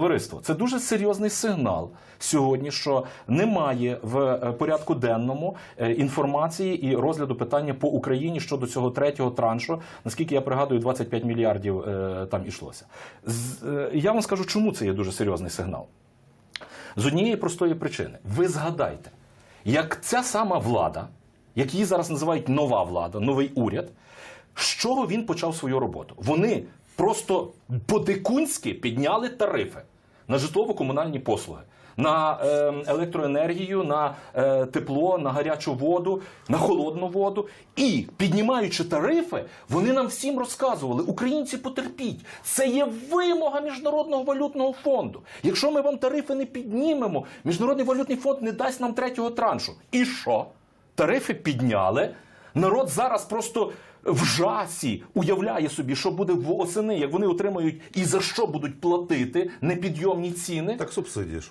Товариство, це дуже серйозний сигнал сьогодні, що немає в е, порядку денному е, інформації і розгляду питання по Україні щодо цього третього траншу. Наскільки я пригадую, 25 мільярдів е, там ішлося. Я вам скажу, чому це є дуже серйозний сигнал. З однієї простої причини. Ви згадайте, як ця сама влада, як її зараз називають нова влада, новий уряд, з чого він почав свою роботу? Вони просто по-дикунськи підняли тарифи на житлово-комунальні послуги. На е, електроенергію, на е, тепло, на гарячу воду, на холодну воду. І піднімаючи тарифи, вони нам всім розказували: українці потерпіть, це є вимога Міжнародного валютного фонду. Якщо ми вам тарифи не піднімемо, Міжнародний валютний фонд не дасть нам третього траншу. І що? Тарифи підняли. Народ зараз просто в жасі уявляє собі, що буде восени, як вони отримають і за що будуть платити непідйомні ціни. Так субсидії ж.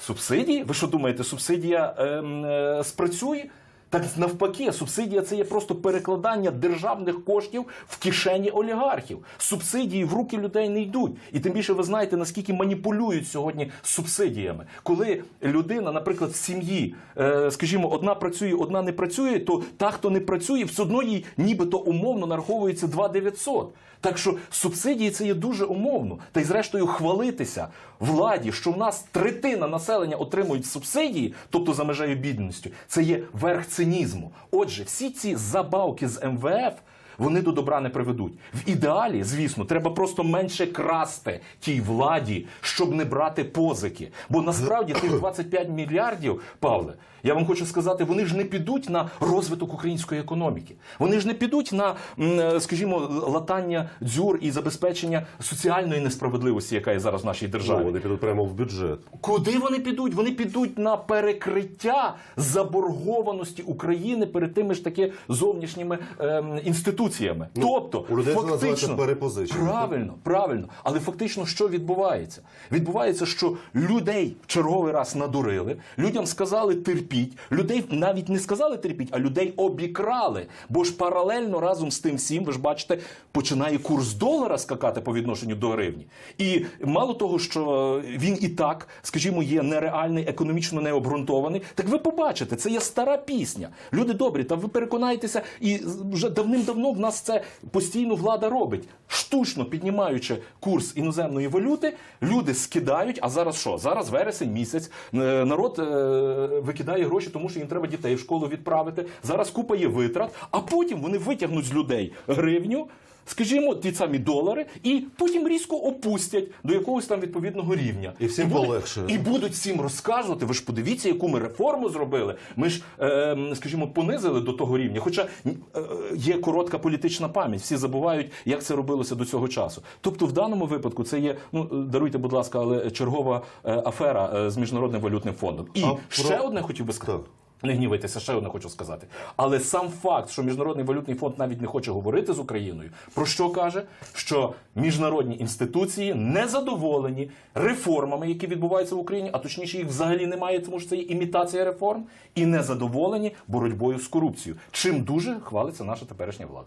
Субсидії? Ви що думаєте, субсидія ем, е, спрацює? Так навпаки, субсидія це є просто перекладання державних коштів в кишені олігархів. Субсидії в руки людей не йдуть. І тим більше ви знаєте, наскільки маніпулюють сьогодні субсидіями. Коли людина, наприклад, в сім'ї, е, скажімо, одна працює, одна не працює, то та, хто не працює, все одно їй нібито умовно нараховується 2900. Так що субсидії це є дуже умовно. Та й зрештою хвалитися владі, що в нас третина населення отримують субсидії, тобто за межею бідності, це є верх цинізму. Отже, всі ці забавки з МВФ. Вони до добра не приведуть. В ідеалі, звісно, треба просто менше красти тій владі, щоб не брати позики. Бо насправді тих 25 мільярдів, Павле, я вам хочу сказати, вони ж не підуть на розвиток української економіки. Вони ж не підуть на, е, скажімо, латання дзюр і забезпечення соціальної несправедливості, яка є зараз в нашій державі. Ну, вони підуть прямо в бюджет. Куди вони підуть? Вони підуть на перекриття заборгованості України перед тими ж таки зовнішніми ем, інституціями. тобто, у людей фактично перепозичення. правильно, правильно. Але фактично, що відбувається? Відбувається, що людей в черговий раз надурили, людям сказали терпіть, людей навіть не сказали терпіть, а людей обікрали. Бо ж паралельно разом з тим всім, ви ж бачите, починає курс долара скакати по відношенню до гривні. І мало того, що він і так, скажімо, є нереальний, економічно необґрунтований. Так ви побачите, це є стара пісня. Люди добрі, та ви переконаєтеся, і вже давним-давно в нас це постійно влада робить. Штучно піднімаючи курс іноземної валюти, люди скидають. А зараз що? Зараз вересень місяць. е, Народ е, викидає гроші, тому що їм треба дітей в школу відправити. Зараз купа є витрат, а потім вони витягнуть з людей гривню. Скажімо, ті самі долари, і потім різко опустять до якогось там відповідного рівня. І всім будуть- полегшає. І будуть всім розказувати. Ви ж подивіться, яку ми реформу зробили. Ми ж, е, скажімо, понизили до того рівня. Хоча е, є коротка політична пам'ять, всі забувають, як це робилося до цього часу. Тобто, в даному випадку це є, ну даруйте, будь ласка, але чергова е, афера е, з міжнародним валютним фондом. І А ще про- одне хотів би сказати. Не гнівайтеся, ще одне хочу сказати. Але сам факт, що Міжнародний валютний фонд навіть не хоче говорити з Україною, про що каже? Що міжнародні інституції не задоволені реформами, які відбуваються в Україні, а точніше їх взагалі немає, тому що це є імітація реформ, і не задоволені боротьбою з корупцією. Чим дуже хвалиться наша теперішня влада.